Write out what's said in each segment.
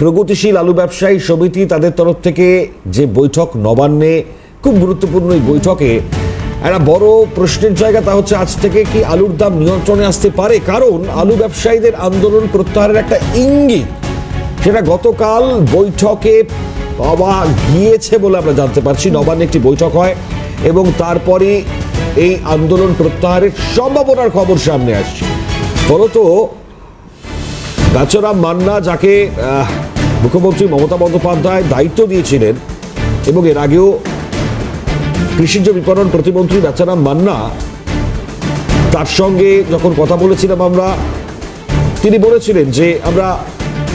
প্রগতিশীল আলু ব্যবসায়ী সমিতি তাদের তরফ থেকে যে বৈঠক নবান্নে, খুব গুরুত্বপূর্ণ এই বৈঠকে, একটা বড় প্রশ্নের জায়গা তা হচ্ছে আজ থেকে কি আলুর দাম নিয়ন্ত্রণে আসতে পারে? কারণ আলু ব্যবসায়ীদের আন্দোলন প্রত্যাহারের একটা ইঙ্গিত, সেটা গতকাল বৈঠকে পাওয়া গিয়েছে বলে আমরা জানতে পারছি। নবান্নে একটি বৈঠক হয় এবং তারপরে এই আন্দোলন প্রত্যাহারের সম্ভাবনার খবর সামনে আসছে। ফলত বাচ্চারাম মান্না যাকে মুখ্যমন্ত্রী মমতা বন্দ্যোপাধ্যায় দায়িত্ব দিয়েছিলেন এবং এর আগেও কৃষিজ বিপণন প্রতিমন্ত্রী বাচ্চারাম মান্না তার সঙ্গে যখন কথা বলেছিলাম আমরা তিনি বলেছিলেন যে আমরা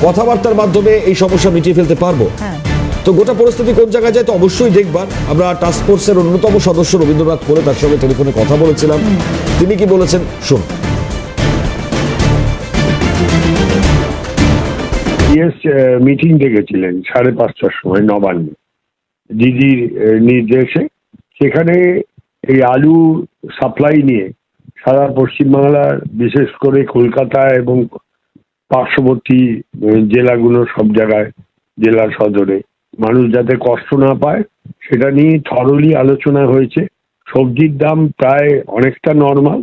কথাবার্তার মাধ্যমে এই সমস্যা মিটিয়ে ফেলতে পারব। হ্যাঁ। তো গোটা পরিস্থিতি কোন জায়গায় যায় তো অবশ্যই দেখবার। আমরা টাস্ক ফোর্সের অন্যতম সদস্য রবীন্দ্রনাথ করে তার সঙ্গে টেলিফোনে কথা বলেছিলাম। তিনি কি বলেছেন? শুন ইয়েস মিটিং ডেকেছিলেন সাড়ে পাঁচটার সময়, নবান্নে। দিদির নির্দেশে। সেখানে এই আলু সাপ্লাই নিয়ে সারা পশ্চিমবাংলার, বিশেষ করে কলকাতা এবং পার্শ্ববর্তী জেলাগুলো সব জায়গায়, জেলা সদরে। মানুষ যাতে কষ্ট না পায়, সেটা নিয়ে থরলি আলোচনা হয়েছে। সবজির দাম প্রায় অনেকটা নর্মাল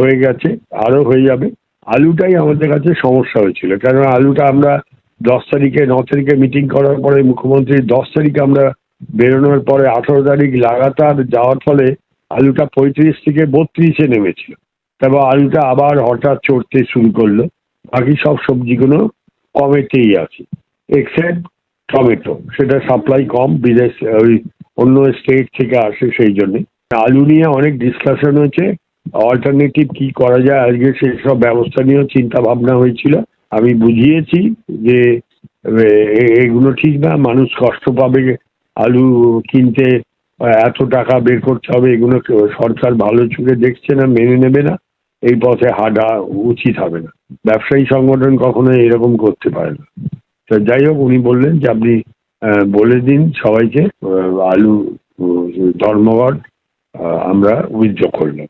হয়ে গেছে, আরও হয়ে যাবে। আলুটাই আমাদের কাছে সমস্যা হয়েছিল। কারণ আলুটা আমরা দশ তারিখে, ন তারিখে মিটিং করার পরে মুখ্যমন্ত্রী দশ তারিখে আমরা বেরোনোর পরে আঠারো তারিখ লাগাতার যাওয়ার ফলে আলুটা পঁয়ত্রিশ থেকে বত্রিশে নেমেছিল। তারপর আলুটা আবার হঠাৎ চড়তে শুরু করল। বাকি সব সবজিগুলো কমেতেই আছে। এক্সেপ্ট টমেটো, সেটা সাপ্লাই কম, বিদেশ, ওই অন্য স্টেট থেকে আসে সেই জন্যে। আলু নিয়ে অনেক ডিসকাশন হয়েছে। অল্টারনেটিভ কি করা যায়? আজকে সেই সব ব্যবস্থা নিয়েও চিন্তা ভাবনা হয়েছিল। আমি বুঝিয়েছি যে এগুলো ঠিক না। মানুষ কষ্ট পাবে, আলু কিনতে এত টাকা বের করতে হবে, এগুলো সরকার ভালো চোখে দেখছে না, মেনে নেবে না। এই পথে হাঁটা উচিত হবে না। ব্যবসায়ী সংগঠন কখনো এরকম করতে পারে না। তো যাই হোক, উনি বললেন যে, আপনি বলে দিন সবাইকে আলু, ধর্মঘট আমরা উইথড্র করলাম